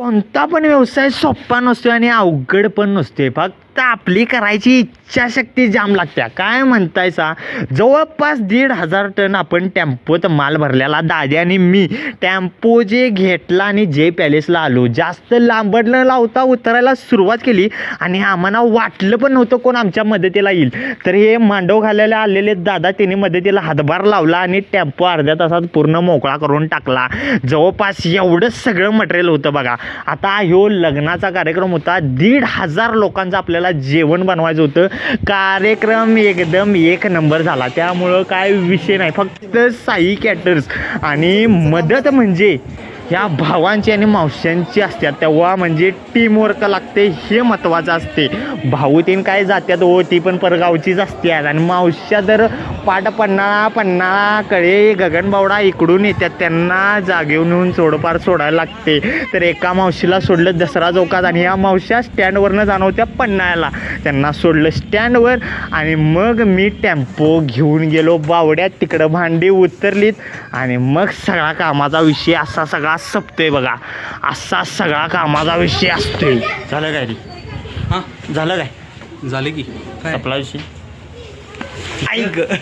कोणता पण व्यवसाय सोपा नसतो आणि अवघड पण नसतो आहे फक्त आपली करायची इच्छाशक्ती जाम लागत्या. काय म्हणतायसा? जवळपास दीड हजार टन आपण टेम्पोत माल भरलेला. दादी आणि मी टेम्पो जे घेतला आणि जे पॅलेसला आलो जास्त लांबड न लावता उतरायला सुरुवात केली आणि आम्हाला वाटलं पण नव्हतं कोण आमच्या मदतीला येईल. तर हे मांडव घालायला आलेले दादा त्याने मदतीला हातभार लावला आणि टेम्पो अर्ध्या तासात पूर्ण मोकळा करून टाकला. जवळपास एवढं सगळं मटेरियल होतं बघा. आता ह्यो लग्नाचा कार्यक्रम होता. दीड हजार लोकांचा आपल्याला जेवण बनवायचं होतं. कार्यक्रम एकदम एक नंबर झाला. त्यामुळं काय विषय नाही. फक्त साई कॅटर्स आणि मदत म्हणजे ह्या भावांची आणि मावश्यांची असतात. तेव्हा म्हणजे टीमवर्क लागते हे महत्त्वाचं असते. भाऊ तीन काय जात्यात हो ती पण परगावचीच असतात आणि मावश्या जर पाट पन्हाळा पन्हाळा कळे गगनबावडा इकडून येतात त्यांना जागेवर नेऊन सोडपार सोडायला लागते. तर एका मावशीला सोडलं दसरा चौकात आणि ह्या मावश्या स्टँडवरनं जाणवत्या पन्हाळ्याला. त्यांना सोडलं स्टँडवर आणि मग मी टेम्पो घेऊन गेलो बावड्यात. तिकडं भांडी उतरलीत आणि मग सगळा कामाचा विषय असा सगळा सपतोय बघा. असा सगळा कामाचा विषय असतोय. झालं काय रे? हां? झालं काय? झाले की. काय? आपला विषय? ऐक